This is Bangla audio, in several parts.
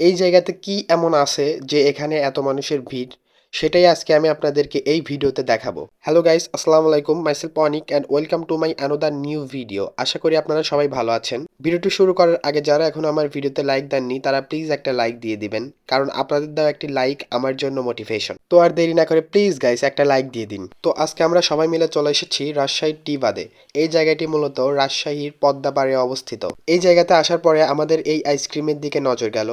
এই জায়গাতে কি এমন আছে যে এখানে এত মানুষের ভিড়? সেটাই আজকে আমি আপনাদেরকে এই ভিডিওতে দেখাবো। হ্যালো গাইস আসসালামু আলাইকুম। Myself Ponik and welcome to my another new video আশা করি আপনারা সবাই ভালো আছেন। ভিডিওটি শুরু করার আগে যারা এখন আমার ভিডিওতে লাইক দেননি, তারা প্লিজ একটা লাইক দিয়ে দিবেন। কারণ আপনাদের দেওয়া একটি লাইক আমার জন্য মোটিভেশন তো আর দেরি না করে প্লিজ গাইস একটা লাইক দিয়ে দিন। তো আজকে আমরা সবাই মিলে চলে এসেছি রাজশাহীর টিবাদে। এই জায়গাটি মূলত রাজশাহীর পদ্মাপাড়ে অবস্থিত। এই জায়গাতে আসার পরে আমাদের এই আইসক্রিমের দিকে নজর গেল।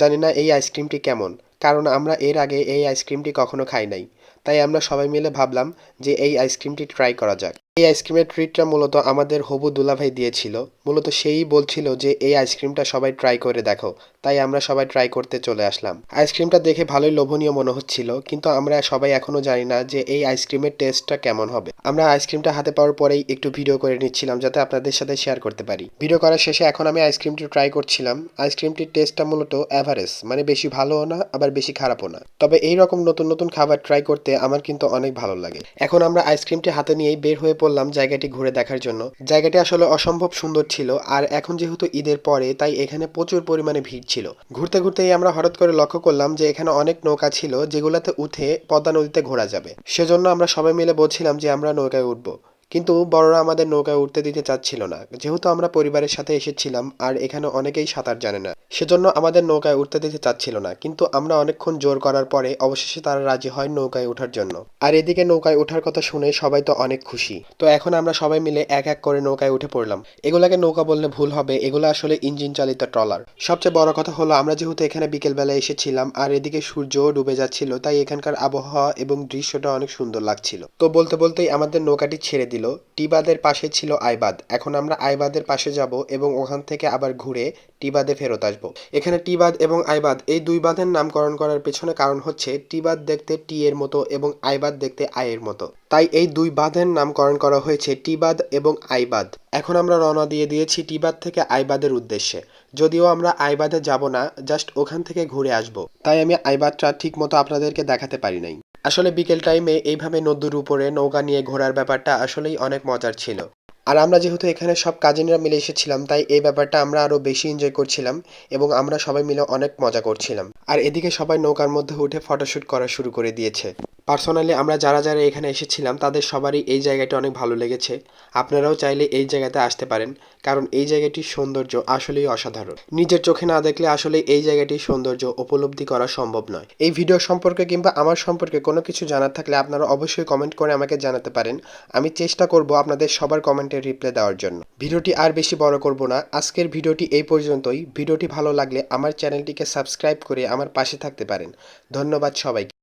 জানি না এই আইসক্রিমটি কেমন, কারণ আমরা এর আগে এই আইসক্রিমটি কখনো খাই নাই। তাই আমরা সবাই মিলে ভাবলাম যে এই আইসক্রিমটি ট্রাই করা যাক। এই আইসক্রিমের ট্রিটটা মূলত আমাদের হবু দুলাভাই দিয়েছিল। মূলত সেই বলছিল যে, এই আইসক্রিমটা সবাই ট্রাই করে দেখো। তাই আমরা সবাই ট্রাই করতে চলে আসলাম। আইসক্রিমটা দেখে ভালোই লোভনীয় মনে হচ্ছিল, কিন্তু আমরা সবাই এখনও জানি না যে, এই আইসক্রিমের টেস্টটা কেমন হবে। আমরা আইসক্রিমটা হাতে পাওয়ার পরেই একটু ভিডিও করে নিচ্ছিলাম, যাতে আপনাদের সাথে শেয়ার করতে পারি। ভিডিও করার শেষে এখন আমি আইসক্রিমটি ট্রাই করছিলাম। আইসক্রিমটির টেস্টটা মূলত অ্যাভারেজ মানে বেশি ভালোও না, আবার বেশি খারাপও না। তবে এই রকম নতুন নতুন খাবার ট্রাই করতে আমার কিন্তু অনেক ভালো লাগে। এখন আমরা আইসক্রিমটি হাতে নিয়েই বের হয়ে পড়লাম জায়গাটি ঘুরে দেখার জন্য। জায়গাটি আসলে অসম্ভব সুন্দর ছিল, আর এখন যেহেতু ঈদের পরে, তাই এখানে প্রচুর পরিমাণে ভিড় ছিল। ঘুরতে ঘুরতেই আমরা হঠাৎ করে লক্ষ্য করলাম যে এখানে অনেক নৌকা ছিল, যেগুলোতে উঠে পদ্মা নদীতে ঘোরা যাবে। সেজন্য আমরা সবাই মিলে বলছিলাম যে আমরা নৌকায় উঠবো। কিন্তু বড়রা আমাদের নৌকায় উঠতে দিতে চাচ্ছিল না। যেহেতু আমরা পরিবারের সাথে এসেছিলাম, আর এখানে অনেকেই সাঁতার জানে না, সেজন্য আমাদের নৌকায় উঠতে দিতে চাচ্ছিল না। কিন্তু আমরা অনেকক্ষণ জোর করার পরে অবশেষে তারা রাজি হয় নৌকায় ওঠার জন্য। আর এদিকে নৌকায় ওঠার কথা শুনে সবাই তো অনেক খুশি। তো এখন আমরা সবাই মিলে এক এক করে নৌকায় উঠে পড়লাম। এগুলাকে নৌকা বললে ভুল হবে, এগুলো আসলে ইঞ্জিন চালিত ট্রলার। সবচেয়ে বড় কথা হলো, আমরা যেহেতু এখানে বিকেলবেলা এসেছিলাম, আর এদিকে সূর্যও ডুবে যাচ্ছিল, তাই এখানকার আবহাওয়া এবং দৃশ্যটা অনেক সুন্দর লাগছিল। তো বলতে বলতেই আমাদের নৌকাটি ছেড়ে দিল। টিবাদের পাশে ছিল আইবাদ। এখন আমরা আইবাদের পাশে যাব এবং ওখান থেকে আবার ঘুরে টিবাদে ফেরত আসব। এখানে টিবাদ এবং আইবাদ এই দুই বাঁধের নামকরণ করার পেছনে কারণ হচ্ছে টিবাদ দেখতে টি এর মতো এবং আইবাদ দেখতে আয়ের মতো। তাই এই দুই বাঁধের নামকরণ করা হয়েছে টিবাদ এবং আইবাদ। এখন আমরা রওনা দিয়ে দিয়েছি টিবাদ থেকে আইবাদের উদ্দেশ্যে। যদিও আমরা আইবাদে যাব না, জাস্ট ওখান থেকে ঘুরে আসব। তাই আমি আইবাদটা ঠিক মতো আপনাদেরকে দেখাতে পারি নাই। আসলে বিকেল টাইমে এইভাবে নদীর উপরে নৌকা নিয়ে ঘোরার ব্যাপারটা আসলেই অনেক মজার ছিল। আর আমরা যেহেতু এখানে সব কাজিনরা মিলে এসেছিলাম, তাই এই ব্যাপারটা আমরা আরও বেশি এনজয় করছিলাম এবং আমরা সবাই মিলে অনেক মজা করছিলাম। আর এদিকে সবাই নৌকার মধ্যে উঠে ফটোশ্যুট করা শুরু করে দিয়েছে। পার্সোনালি আমরা যারা যারা এখানে এসেছিলাম, তাদের সবারই এই জায়গাটি অনেক ভালো লেগেছে। আপনারাও চাইলে এই জায়গাতে আসতে পারেন, কারণ এই জায়গাটির সৌন্দর্য আসলেই অসাধারণ। নিজের চোখে না দেখলে আসলে এই জায়গাটির সৌন্দর্য উপলব্ধি করা সম্ভব নয়। এই ভিডিও সম্পর্কে কিংবা আমার সম্পর্কে কোনো কিছু জানার থাকলে আপনারা অবশ্যই কমেন্ট করে আমাকে জানাতে পারেন। আমি চেষ্টা করব আপনাদের সবার কমেন্টের রিপ্লাই দেওয়ার জন্য। ভিডিওটি আর বেশি বড় করব না। আজকের ভিডিওটি এই পর্যন্তই। ভিডিওটি ভালো লাগলে আমার চ্যানেলটিকে সাবস্ক্রাইব করে আমার পাশে থাকতে পারেন। ধন্যবাদ সবাইকে।